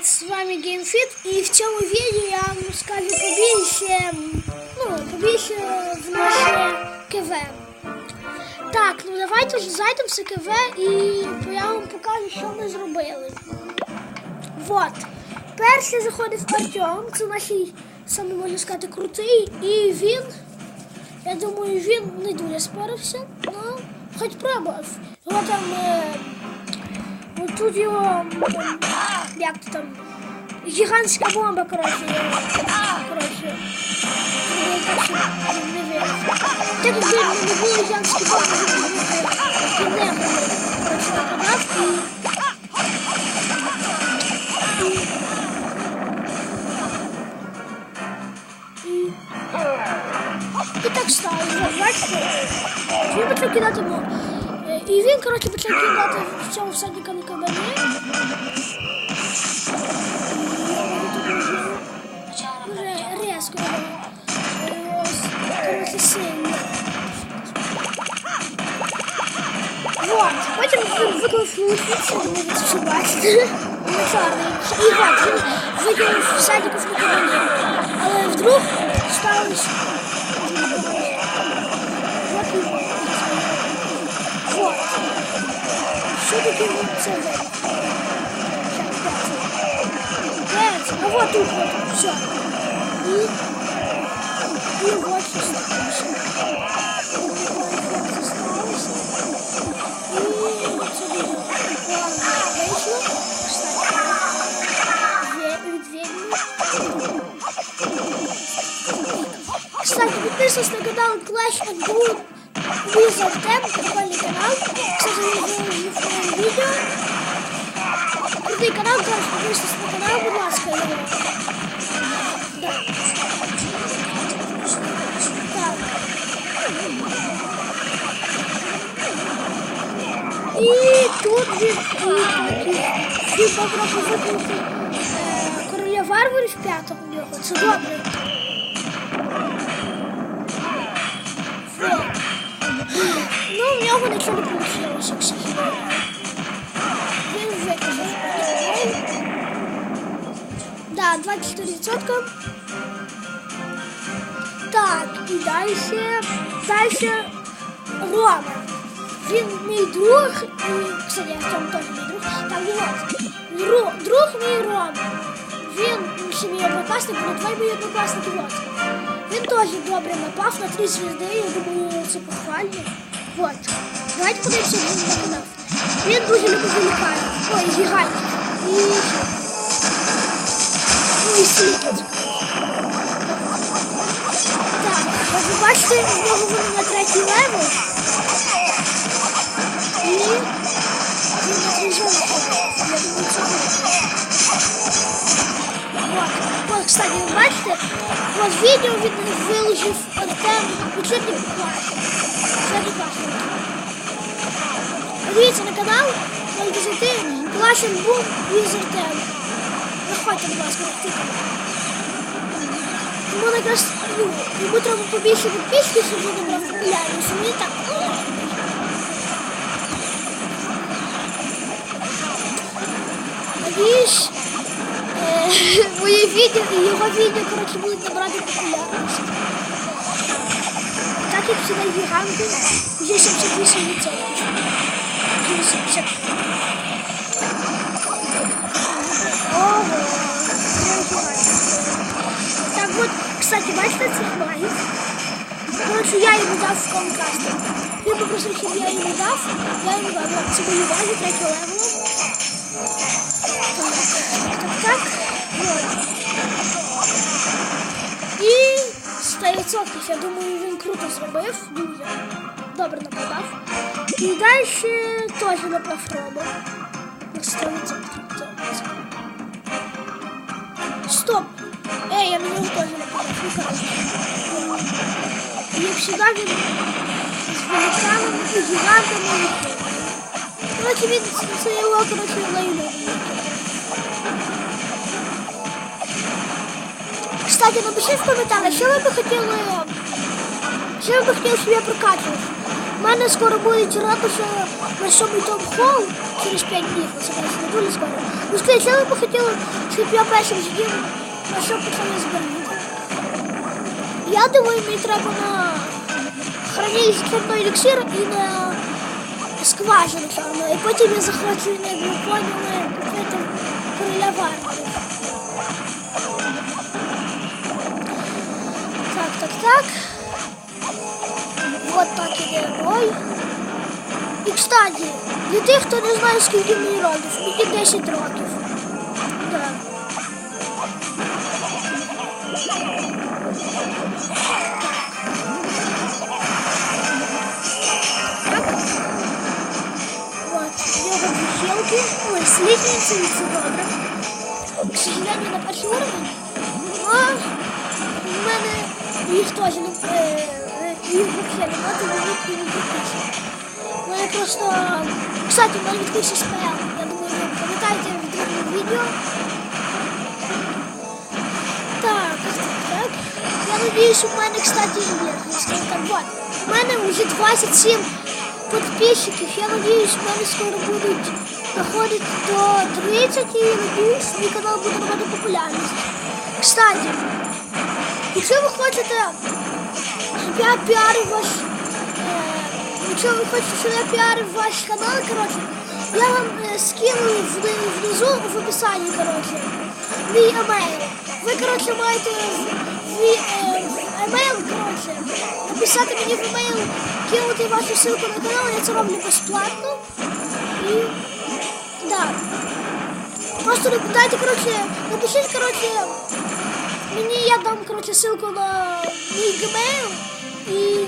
Привет, с вами GameFit и в цьому відео я вам розкажу побільше, ну, побільше в наше КВ. Так, ну давайте ж зайдемо в КВ і я вам покажу, що ми зробили. Вот. Перший заходив Артем, це наш саме можна сказати крутий, і він, я думаю, він не дуже спорився, ну, хоч пробував. Його там. Е, Ось тут його м, як то там гігантська бомба, коротше, його, коротше. зробили так, щоб він не виріс. Так якби не було гігантські бомби, він би він не коротше, нападав і. І, і, і так сталося, бачите? Він почав кидати бомбу. Е, І він, коротше, почав кидати в цьому всадника на кабані. Дуже різко. Е, ось, Коротше, сильно. Вот. Потім він виклав лучницю, ви це все бачите. Ну, чорний. І вот, він викинув всадників на кабані. Але вдруг сталося. Вот і вот. Вот. Все-таки вот це А вот тут вот все. И, и вот что. Кстати, подписывайтесь на канал Clash and Blue Wizard Tem, прикольный канал. Я выложил в видео. Крутий канал, коротше, подписуйтесь І тут він, і тут він. Він попробував викинути е, короля варварів п'ятого в нього. Це добре. Вот. Ну, у нього нічого не вийшло, к сожалению. Да, 24%. Так, і далі. Далі Рома. Він мій друг. І, кстати, Артем теж мій друг. Там вот. Друг, друг мій Рома. Він ще мій однокласник, але твої мої однокласники вот. Він теж добре напав на три звізди, я думаю, це похвально. Вот. Давайте подивимося, як він виконав. Він дуже любить великанів. Ой, гігантів. І... Ну, і сліпить. Так, як ви бачите, в нього вони на третій левел. І... Він на трижовий Я думаю, це буде. Вот, вот, кстати, вы бачите, вот видео він виложив Артем учебник клас. Учебник клас. Подивіться на канал 010 Клашен Бум із Артем. Заходьте, будь ласка, на цей канал. Йому якраз, ну, йому треба побільше підписки, щоб він набрав популярність. Мені так. Надіюсь, Е, моє відео і його відео, коротше, будуть набрати популярність. Так як сюди гіганти, вже 78%. Вже 80. Ого, вже гіганти. Так от, кстати, бачите цих магів? Коротше, я йому дав в Comcast. Він попросив, щоб я йому дав. Я йому дав. От, Це мої маги третього левелу. Так, так, так. Вот. І 100%, я думаю, він круто зробив. Дуже добре нападав. І далі теж напав Рома. На 100%. Стоп! Ей, я на нього теж нападав. Ну, коротше. І як завжди він з великанами і гігантами. Коротше, він це його, коротше, лайно. Кстати, напишіть в коментарях, що ви би хотіли, що ви би хотіли, щоб я прокачував. У мене скоро будуть ракуші на сьомий Том Холл через 5 днів, це не дуже скоро. Ну скажіть, що ви б хотіли, щоб я першим з'їв, на що пацани зберегти. Я думаю, мені треба на хранилище чорний еліксир і на скважину чорну. І потім я захочу, як ви поняли, купити короля варварів. Так, так, так. Вот так іде бой. І, кстати, для тих, хто не знає, скільки мені років, мені 10 років. ой, слідниці, і це добре. К сожалению, на перший уровень. А в мене їх теж не е, е, їх взагалі немає, тому їх не підписано. У мене просто... Кстати, у мене відкрився спел. Я думаю, ви пам'ятаєте в другому відео. Так, так. Я надіюсь, у мене, кстати, є. Скажу так, вот. У мене вже 27 підписчиків. Я надіюсь, у мене скоро будуть Доходити до 30 і надіюсь, мій канал буде набагато популярність. Кстати, якщо ви хочете, щоб я ваш е, Якщо ви хочете, щоб я піарив ваш канал, коротше, я вам е, скину вни- внизу в описанні, коротше, мій емейл. Ви, коротше, маєте е, емейл, коротше, написати мені в емейл, кинути вашу ссылку на канал, я це роблю безплатно. І да. Просто не дайте, коротше, напишіть, коротше, мені я дам, коротше, ссылку на мій гмейл і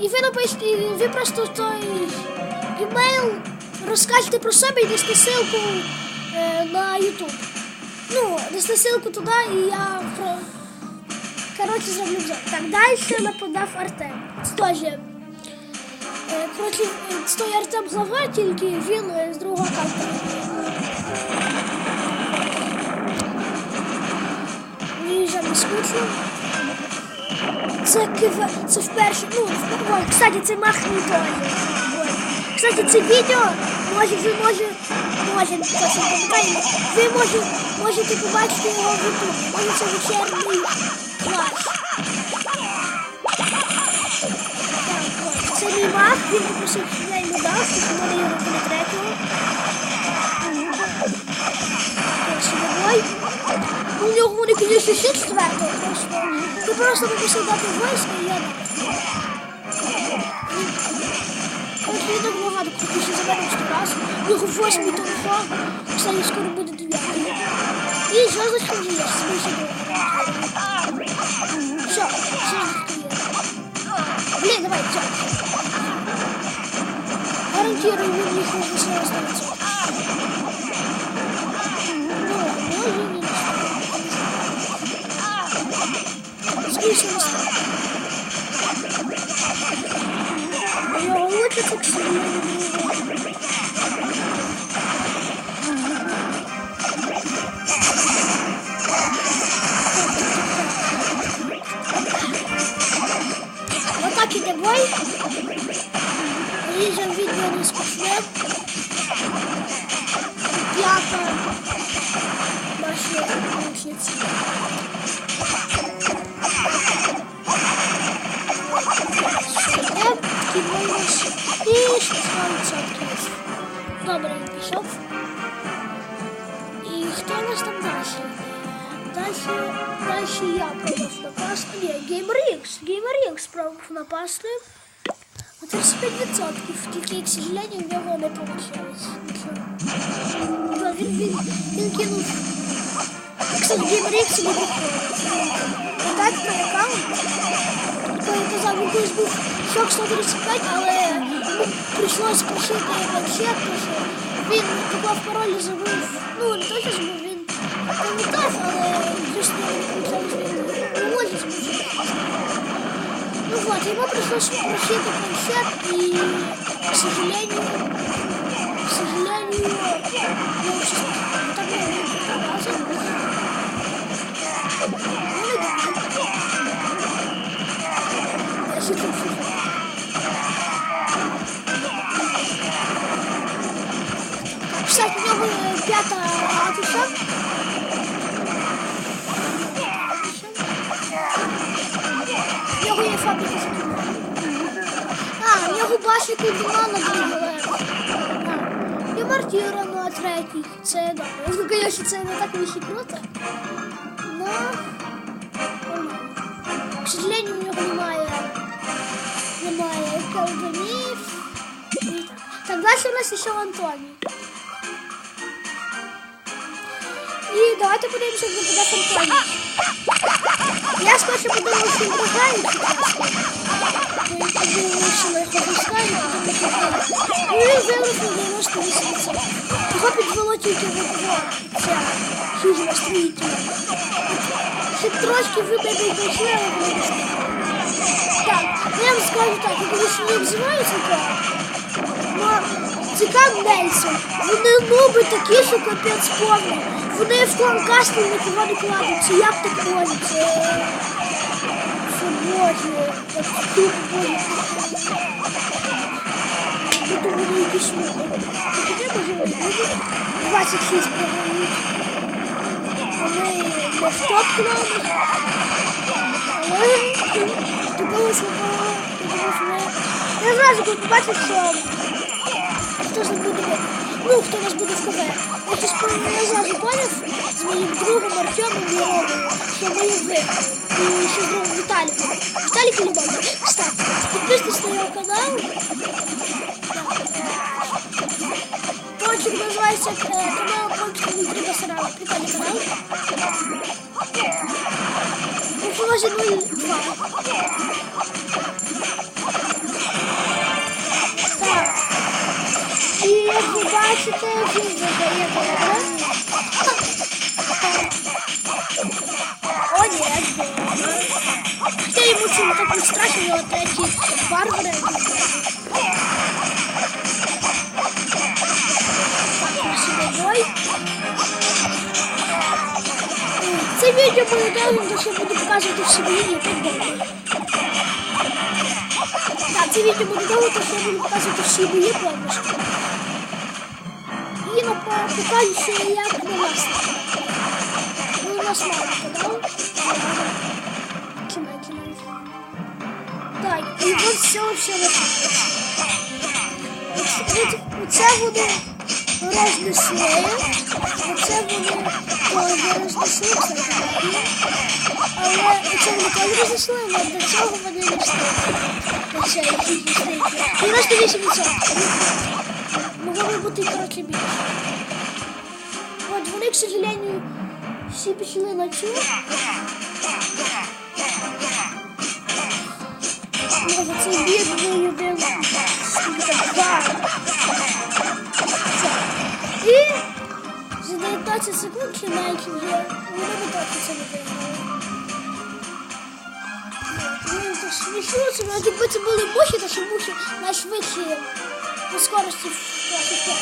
і ви напишете, і ви просто той емейл розкажете про себе і дасте ссылку е, на YouTube. Ну, дасте ссылку туди і я про... Коротше, зроблю все. Так, далі нападав Артем. Це теж. е, Коротше, той Артем глава, тільки він з другого аккаунту. Мені вже не скучно. Це кив... це вперше. Ну, в- кстати, це. Ой. Кстати, це відео може ви може, може, ви може, можете побачити його в YouTube. Може це вечірній muszę chwilę i uda, bo nie do portretu. Nie ogólnie kiedyś się czwartą poszło. To po prostu bym się dał wojsko i jadę. Chodźmy do głowa, do kupi się zabrać teraz. Niech włoś mi to ucho, wstanie skoro będę dwie. I zaraz chodzi jeszcze, bo się go. Co? Co? Nie, dawaj, co? Ні. Скоріше не стане. Його лучше так сильно не було. пробував напасти. На 35%. Тільки, к сожалению, в нього не вийшло. Да, він, він, він кинув. Кстати, GamerX не підходить. Так, на аккаунт. Хто я казав, він колись був шок 135, але йому прийшлося прошити планшет, тому що він поклав пароль і забув. Ну, не то, що забув, він пам'ятав, але звісно, він не може змусити. Ну вот, ему пришлось пройти этот концерт, и, к сожалению, к сожалению, я уже так много показывал. Ну да. Кстати, у меня был пятая атуса. 50 тисяч А, в нього башіку діма на другий а, І мартіра на третій. Це добре. Ну, звісно, це не так віхі круто. Но... К сожалению, в нього немає. Немає колдунів. Так, далі у нас ще Антоній. І давайте подивимося, як буде Антоній. Я спершу подумала, що він програє цю частку. Подумала, що ми його пускаємо, а потім програє. Ну він вирос на 98%. Його підвело тільки вибор. Це хижна стрійка. Ще трошки вибити дійшли, але Так, я вам скажу так, я колись не обзиваюся, то цікав Нельсон. Вони нуби такі, що капець повні. Вони в фланкасті нікого не кладуть. Це як так може? Це... Це боже. Це тупо боже. Тут вони якісь нуби. Таке може бути? 26 програють. Вони не в топ кладуть. Але тупили свого. Я зразу побачив, що хто ж буде, ну, хто у нас буде в КВ. Я щось я зразу поняв з моїм другом Артемом Міровою, що ми їх виграли. І ще з другом Віталіком. Віталік Любов. Кстати, підписуйтесь на його канал. Точок називається е, канал Кончик Внутрі Басарава. Прикольний канал. У Флозі 02. Так. як ви бачите, він задає добре. О, ні, добре. Хоча йому це не так не страшно, його треті варвари. Так, наші бой. Це відео буде довгим, тому що буду показувати всі бої, і так добре. Так, це відео буде довго, тому що я буду показувати всі бої повністю. І напевно покажу, що я як на нас. Ну, у нас мало подав. Кімай, кімай. Так, і от все, все лишилось. Оце буде рознесли. Оце буде теж рознесли, кстати. Але це вони теж рознесли, але до цього вони не встигли. Оце, які встигли. 98%. Могло би бути, коротше, більше. От вони, к сожалению, всі пішли на цю. Може, цей бідний. Все. І за 19 секунд навіть вже вони би точно це не виграли. Смішно, це були мухи, то що мухи найшвидші по скорості в 25.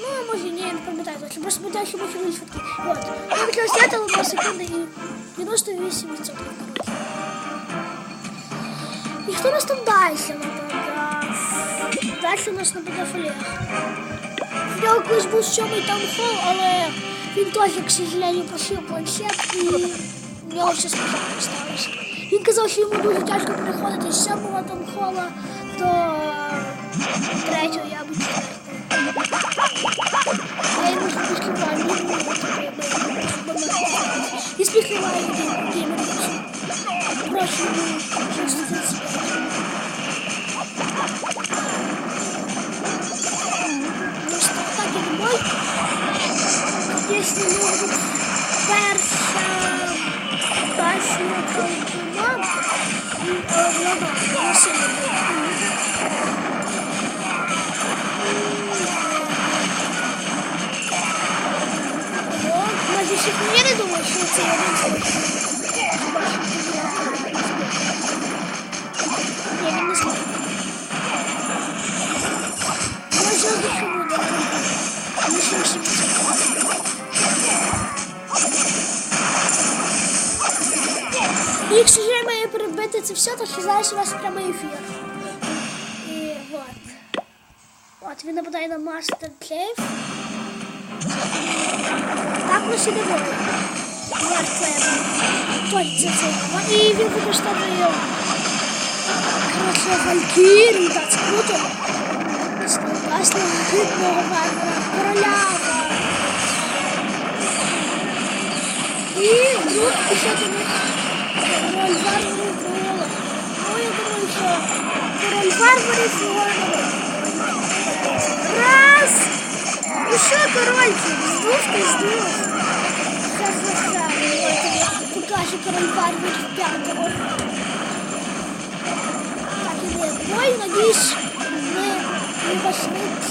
Ну, а може ні, я не пам'ятаю точно. Просто пам'ятаю, що мухи були швидкі. От. Я хотіла зняти, але 2 секунди і 98% коротше. І хто у нас там далі нападав? Далі у нас нападав Олег. В нього колись був сьомий там хол, але він теж, к сожалению, просив планшет і в нього все спочатку сталося. Він казав, що йому дуже тяжко переходити з сьомого там хола до третього, я би Я йому трішки правильно. І спіхиваю геймер. Прошу, щось тут Ну что, так и домой. Если могут перша башня колдуна і глава якщо ж я маю перебити це все, то ще зараз у вас прямий ефір. І от. От, він нападає на Мастер Кейв. Так ми ще не можемо. Мертве. Точно це. І він використовує. Коротше, Валькірію, так, це круто. Класно, гидного варвара, короля. І тут ще тому король варварів Фіола. Ну, я думаю, що король варварів Фіола. Раз! Ну що, корольчик, здув ти здув. Ха-ха-ха. encaixa para um par verificador. Tá aqui depois, nariz, né? E bastante.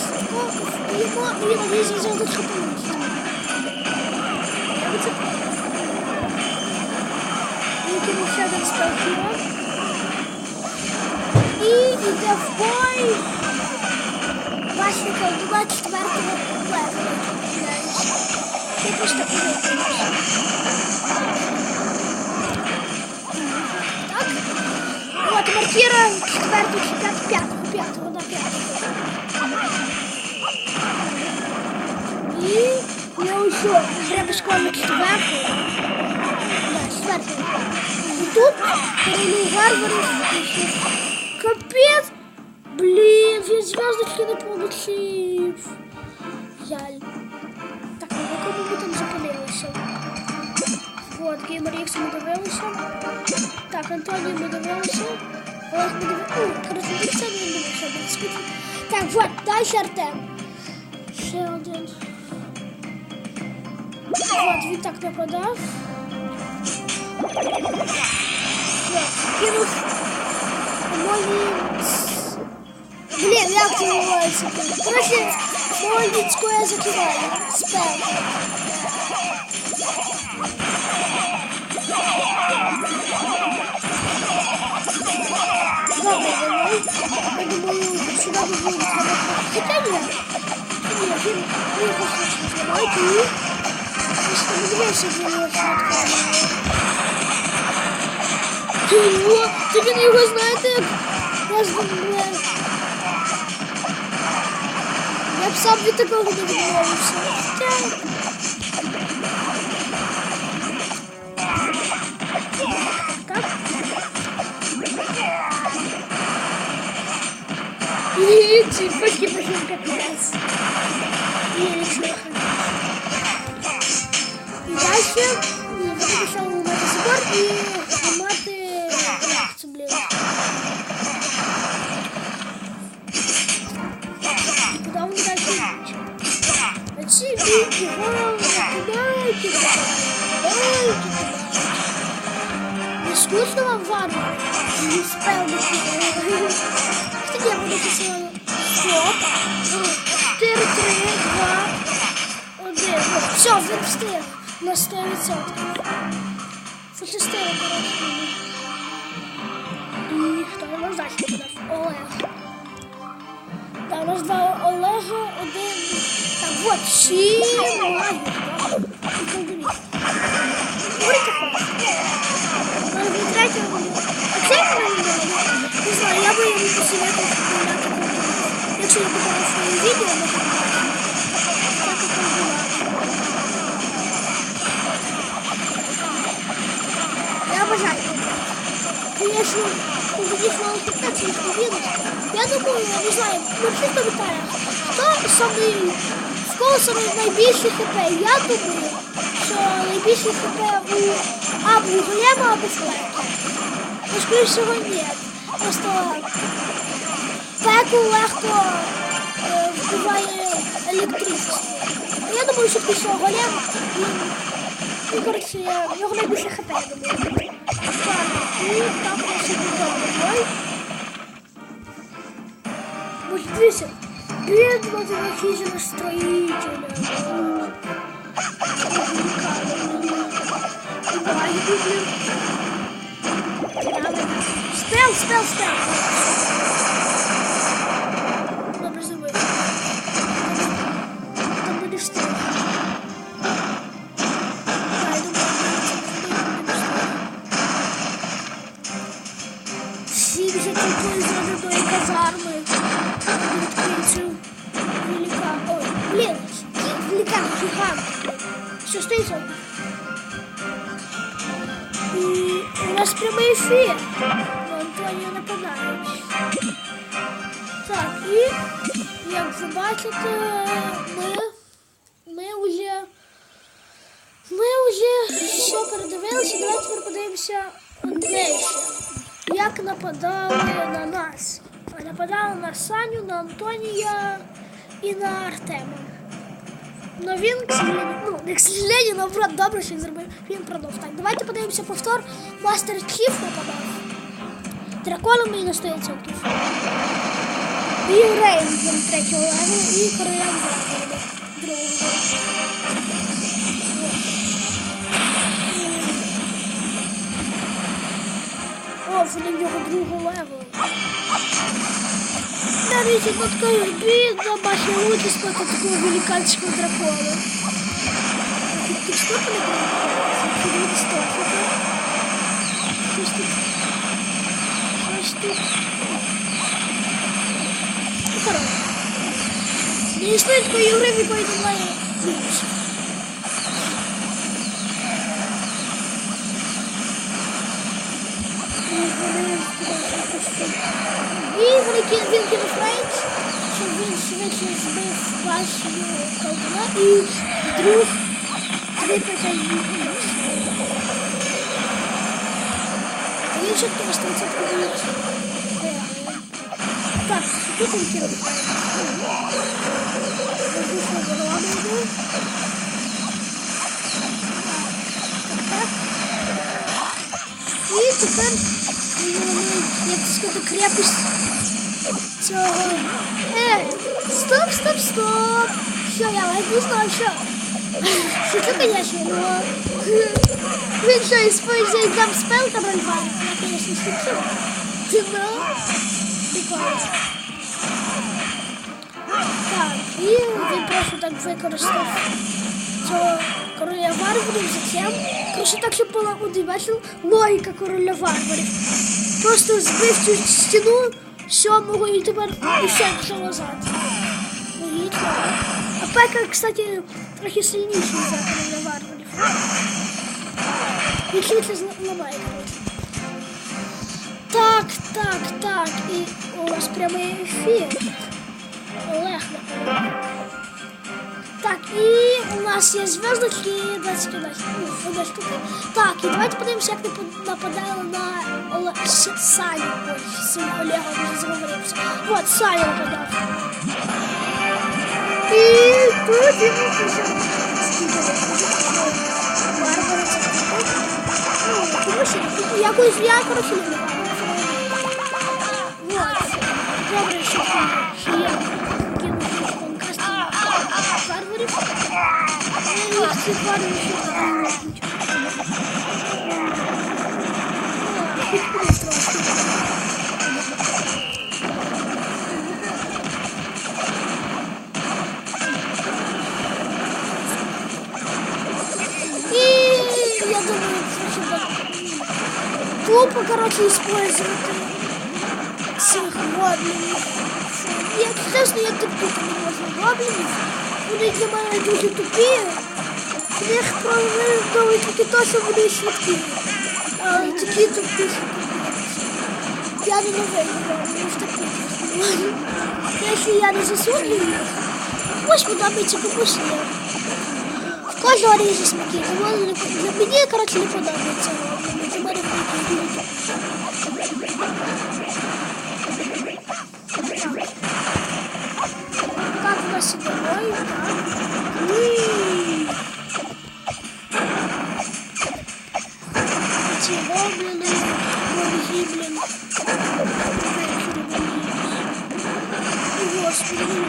E nariz, e os outros componentes. E aqui no Shadow está aqui, ó. E, e depois. que eu do lado de tomar com o Depois está com o От маркіра 4-го, 5-го, 5-го, на 5-го. І я усе. Треба школи 4-го. Да, 4-го. І тут королю варварів. Капець. Блін, він зв'язочки не получив. Жаль. Так, на якому ми там зупинилися? От, Геймер Ікс ми дивилися. Так, Антоній ми дивилися. Rozumiem, nie będę musiał być skutek. Tak, Wład, daj siartę. Jeszcze jeden. Wład, witak nakładasz. No, kieruch. Moim... Nie, jak to mówiłeś? Proszę, moim dziecku ja zakiwałem. Spell. я закидаю. Спел. Добре, давай. Я думаю, сюди би було треба. Хоча ні. Ні, він не хоче зробити. І... Просто не дивився, що він його швидко. Ти його, ти він його знаєте, як я зробив. Я б сам від такого не відмовився. Так. І ці фотки пошли капець. І нічого. І далі я пішов мати збор і Не скучно вам варвар? Не спел би Кстати, я буду писати стоп. 4, 3, 2, 1. Все, він встиг на 100%. Фотостили, коротше. І хто у нас далі буде? Олег. Да, у нас два Олега, один. Так, вот, всі мають. Говорите хочеш? Але ви третього буде. А це в мене не Не знаю, я би йому посилати Якщо я покажу своє відео, ми так Так, як там була. Я бажаю. Конечно, увидишь мало 15 видов. Я думаю, я не знаю, напишіть в коментарях, хто самий, в кого самий найбільший хп. Я думаю, що найбільший хп у або у Голема, або Флекі. Ну, скоріше всього, ні. Просто пеку легко е, вбиває електричество. Я думаю, що після Голем, він, ну, коротше, в нього найбільше хп, я думаю. Так, і там ще буде Вот дивіться, бідно тебе хижина строителя. Спел, спел, спел. Нападали на нас. Нападали на Саню, на Антонія і на Артема. Ну він, ну, не к наоборот, добре, що він зробив. Він продав. Так, давайте подивимося повтор. Мастер Чіф нападав. Драконом і на 100%. І Рейнджер третього леву, і Королян другого. О, вони в нього другого леву. Смотрите, вот такой видно мощный против такого великанского дракона. Ты что то не Что тут? Что тут? Ну, хорошо. Не E vem que viu aqui na frente. Deixa eu ver, deixa eu ver, deixa eu ver baixo do calcanhar. Ih, Drew. Cadê pra cá? Eu já tô bastante surpreendido. É. Tá, o que eu tenho que fazer? Eu vou fazer lá, dentro. E Isso, cara. як сказати, крепость цього. Е, стоп, стоп, стоп. Що, я ледь не знаю, що. Шучу, конечно, но... Він що, использує там спел король Я, конечно, шучу. Ти ну, прикольно. Так, і він просто так використав цього короля варварів затем. Короче, так, щоб була от, бачив, логіка короля варварів. Просто збив цю стіну сьомого і тепер усе пішов назад. Логічно. А Пека, кстати, трохи сильніший за короля варварів. Він швидше зламає, коротше. Так, так, так. І у нас прямий ефір. Олег, напевно. Так, і у нас є зв'язочки 25. Ну, одна штука. Так, і давайте подивимося, як напа- нападали на Оле... С- Саню. Ой, з цим Олегом вже заговорився. От, Саня нападав. І тут йому пише. Варвари це хто? Ну, тому що якось я, коротше, не знаю. Вот. Добре, що я думаю, что тупо, короче, использовать цих гоблінів. Як чесно, я терпіти не можу гоблінів. Вони для мене дуже тупі. В них правильно тільки то, що вони швидкі. Але такі тупі, що капець. Я не новий гоблінів терпіти не можу. Якщо я не засуджую їх, комусь подобається, комусь ні. В кожного різні смаки. Тому для мені, коротше, не подобається гобліни. Для мене вони Как у нас игровой, так. Уи. гоблины, морги, блин. Господи.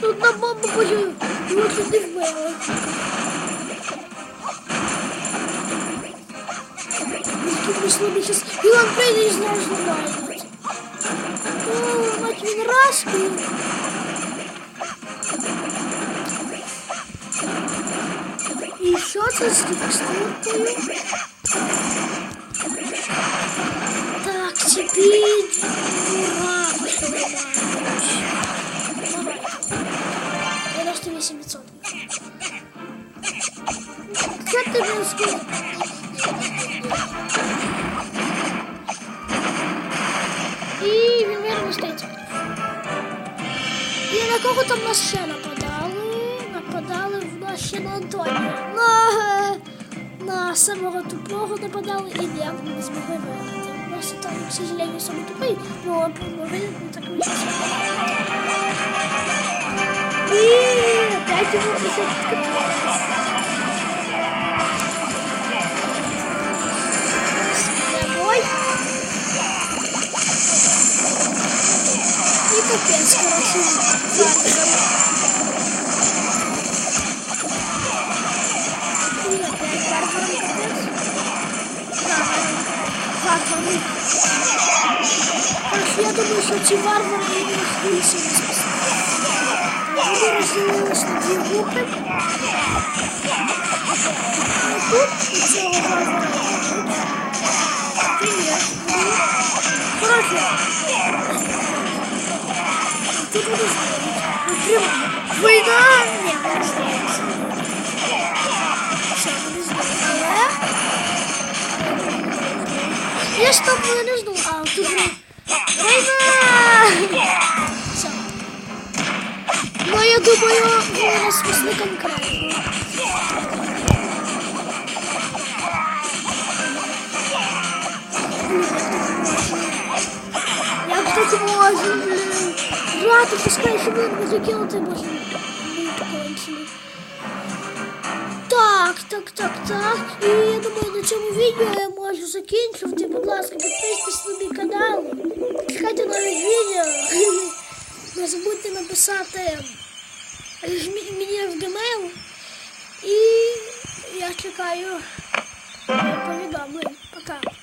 Тут на бомбу бою. Его тут не вбило. Які прийшли мені щас. І он прийде і знову зламає. О, мать він раз. і- І що це з текстуркою? Так, теперь ура, пошли Давай. 98%. скільки. І він вирвав стоїть. І на кого там нас ще нападали? Нападали в нас ще на Антонія. На, на самого тупого нападали і ніяк не змогли виграти. Просто там, к сожалению, самый тупий, но он помогли, ну так вийшло. І опять йому писать Домой. И капец, короче, Я думаю, что эти варвары не спасти. Они разделились на две группы. А тут цього варвара Привет. Короче. Ты будешь прям война. Не, Все, буду сделать. Я там не жду. А, тут же война. Все. Ну, я думаю, мы спасли конкретно. Як так можна, блін? Брати, пускай хвилину закинути можна. Бути Так, так, так, так. І я думаю, на цьому відео я можу закінчувати. Будь ласка, підписуйтесь на мій канал. Чекайте нові відео. Не забудьте написати мені в Gmail. І я чекаю повідомлень. повідомлень.